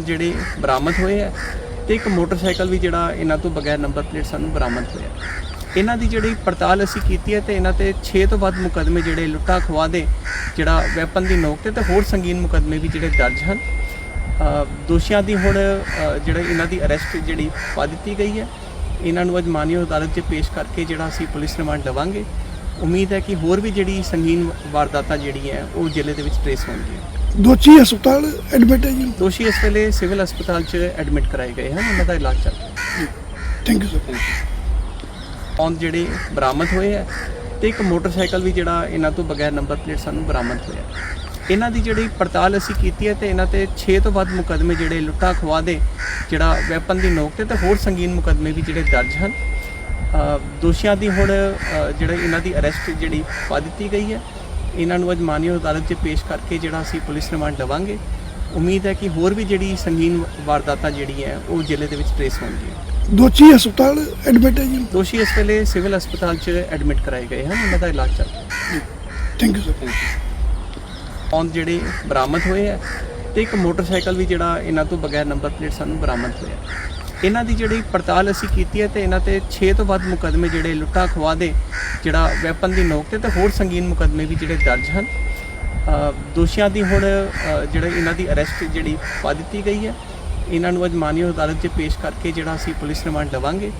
ਜਿਹੜੇ ਬਰਾਮਦ ਹੋਏ ਆ ਤੇ ਇੱਕ ਮੋਟਰਸਾਈਕਲ ਵੀ ਜਿਹੜਾ ਇਹਨਾਂ ਤੋਂ ਬਗੈਰ ਨੰਬਰ ਪਲੇਟ ਸਾਨੂੰ ਬਰਾਮਦ ਹੋਇਆ। ਇਹਨਾਂ ਦੀ ਜਿਹੜੀ ਪੜਤਾਲ ਅਸੀਂ ਕੀਤੀ ਹੈ ਤੇ ਇਹਨਾਂ ਤੇ 6 ਤੋਂ ਵੱਧ ਮੁਕਦਮੇ ਜਿਹੜੇ ਲੁੱਟਾ ਖੋਆ ਦੇ ਜਿਹੜਾ ਵੈਪਨ ਦੀ ਨੋਕ ਤੇ ਤੇ ਹੋਰ ਸੰਗੀਨ ਮੁਕਦਮੇ ਵੀ ਜਿਹੜੇ ਦਰਜ ਹਨ। ਦੋਸ਼ੀਆਂ ਦੀ ਹੁਣ ਜਿਹੜਾ ਇਹਨਾਂ ਦੀ ਅਰੈਸਟ ਜਿਹੜੀ ਪਾ ਦਿੱਤੀ ਗਈ ਹੈ। ਇਹਨਾਂ ਨੂੰ ਅੱਜ ਮਾਨਯੋਗ ਅਦਾਲਤ 'ਚ ਪੇਸ਼ ਕਰਕੇ ਜਿਹੜਾ ਅਸੀਂ ਪੁਲਿਸ ਰਿਮਾਂਡ ਲਵਾਂਗੇ ਉਮੀਦ ਹੈ ਕਿ ਹੋਰ ਵੀ ਜਿਹੜੀ ਸੰਗੀਨ ਵਾਰਦਾਤਾਂ ਜਿਹੜੀਆਂ ਹੈ, ਉਹ ਜ਼ਿਲ੍ਹੇ ਦੇ ਵਿੱਚ ਟ੍ਰੇਸ ਹੋਣਗੀਆਂ। ਦੋਸ਼ੀ ਹਸਪਤਾਲ ਐਡਮਿਟ ਹੈ ਜੀ। ਦੋਸ਼ੀ ਇਸ ਵੇਲੇ ਸਿਵਲ ਹਸਪਤਾਲ 'ਚ ਐਡਮਿਟ ਕਰਾਏ ਗਏ ਹਨ ਉਹਨਾਂ ਦਾ ਇਲਾਜ ਚੱਲ ਰਿਹਾ ਹੈ। ਥੈਂਕ ਯੂ ਸਰ ਔਨ ਜਿਹੜੇ ਬਰਾਮਦ ਹੋਏ ਆ ਤੇ ਇੱਕ ਮੋਟਰਸਾਈਕਲ ਵੀ ਜਿਹੜਾ ਇਹਨਾਂ ਤੋਂ ਬਗੈਰ ਨੰਬਰ ਪਲੇਟ ਸਾਨੂੰ ਬਰਾਮਦ ਹੋਇਆ ਇਹਨਾਂ ਦੀ ਜਿਹੜੀ ਪੜਤਾਲ ਅਸੀਂ ਕੀਤੀ ਹੈ ਤੇ ਇਹਨਾਂ ਤੇ 6 ਤੋਂ ਵੱਧ ਮੁਕਦਮੇ ਜਿਹੜੇ ਲੁੱਟਾ ਖੋਆ ਦੇ ਜਿਹੜਾ ਵੈਪਨ ਦੀ ਨੋਕ ਤੇ ਤੇ ਹੋਰ ਸੰਗੀਨ ਮੁਕਦਮੇ ਵੀ ਜਿਹੜੇ ਦਰਜ ਹਨ। ਦੋਸ਼ੀਆਂ ਦੀ ਹੁਣ ਜਿਹੜਾ ਇਹਨਾਂ ਦੀ ਅਰੈਸਟ ਜਿਹੜੀ ਪਾ ਦਿੱਤੀ ਗਈ ਹੈ ਇਹਨਾਂ ਨੂੰ ਅੱਜ ਮਾਨਯੋਗ ਅਦਾਲਤ 'ਚ ਪੇਸ਼ ਕਰਕੇ ਜਿਹੜਾ ਅਸੀਂ ਪੁਲਿਸ ਰਿਮਾਂਡ ਲਵਾਂਗੇ। ਉਮੀਦ ਹੈ ਕਿ ਹੋਰ ਵੀ ਜਿਹੜੀ ਸੰਗੀਨ ਵਾਰਦਾਤਾਂ ਜਿਹੜੀਆਂ ਹੈ, ਉਹ ਜ਼ਿਲ੍ਹੇ ਦੇ ਵਿੱਚ ਟ੍ਰੇਸ ਹੋਣਗੀਆਂ। ਦੋਸ਼ੀ ਹਸਪਤਾਲ ਐਡਮਿਟ ਹੈ ਜੀ? ਦੋਸ਼ੀ ਇਸ ਵੇਲੇ ਸਿਵਲ ਹਸਪਤਾਲ 'ਚ ਐਡਮਿਟ ਕਰਾਏ ਗਏ ਹਨ ਉਹਨਾਂ ਦਾ ਇਲਾਜ ਚੱਲ ਰਿਹਾ ਹੈ। ਥੈਂਕ ਯੂ ਸਰ ਔਨ ਜਿਹੜੇ ਬਰਾਮਦ ਹੋਏ ਆ ਤੇ ਇੱਕ ਮੋਟਰਸਾਈਕਲ ਵੀ ਜਿਹੜਾ ਇਹਨਾਂ ਤੋਂ ਬਗੈਰ ਨੰਬਰ ਪਲੇਟ ਸਾਨੂੰ ਬਰਾਮਦ ਹੋਇਆ ਇਹਨਾਂ ਦੀ ਜਿਹੜੀ ਪੜਤਾਲ ਅਸੀਂ ਕੀਤੀ ਹੈ ਤੇ ਇਹਨਾਂ ਤੇ 6 ਤੋਂ ਵੱਧ ਮੁਕਦਮੇ ਜਿਹੜੇ ਲੁੱਟਾ ਖੋਆ ਦੇ ਜਿਹੜਾ ਵੈਪਨ ਦੀ ਨੋਕ ਤੇ ਤੇ ਹੋਰ ਸੰਗੀਨ ਮੁਕਦਮੇ ਵੀ ਜਿਹੜੇ ਦਰਜ ਹਨ। ਦੋਸ਼ੀਆਂ ਦੀ ਹੁਣ ਜਿਹੜਾ ਇਹਨਾਂ ਦੀ ਅਰੈਸਟ ਜਿਹੜੀ ਪਾ ਦਿੱਤੀ ਗਈ ਹੈ ਇਹਨਾਂ ਨੂੰ ਅੱਜ ਮਾਨਯੋਗ ਅਦਾਲਤ 'ਚ ਪੇਸ਼ ਕਰਕੇ ਜਿਹੜਾ ਅਸੀਂ ਪੁਲਿਸ ਰਿਮਾਂਡ ਲਵਾਂਗੇ।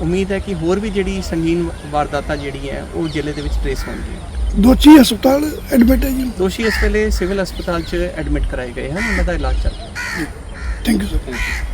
ਉਮੀਦ ਹੈ ਕਿ ਹੋਰ ਵੀ ਜਿਹੜੀ ਸੰਗੀਨ ਵਾਰਦਾਤਾਂ ਜਿਹੜੀਆਂ ਹੈ, ਉਹ ਜ਼ਿਲ੍ਹੇ ਦੇ ਵਿੱਚ ਟ੍ਰੇਸ ਹੋਣਗੀਆਂ। ਦੋਸ਼ੀ ਹਸਪਤਾਲ ਐਡਮਿਟ ਹੈ ਜੀ? ਦੋਸ਼ੀ ਇਸ ਵੇਲੇ ਸਿਵਲ ਹਸਪਤਾਲ 'ਚ ਐਡਮਿਟ ਕਰਾਏ ਗਏ ਹਨ ਉਹਨਾਂ ਦਾ ਇਲਾਜ ਚੱਲ ਰਿਹਾ ਹੈ। Thank you sir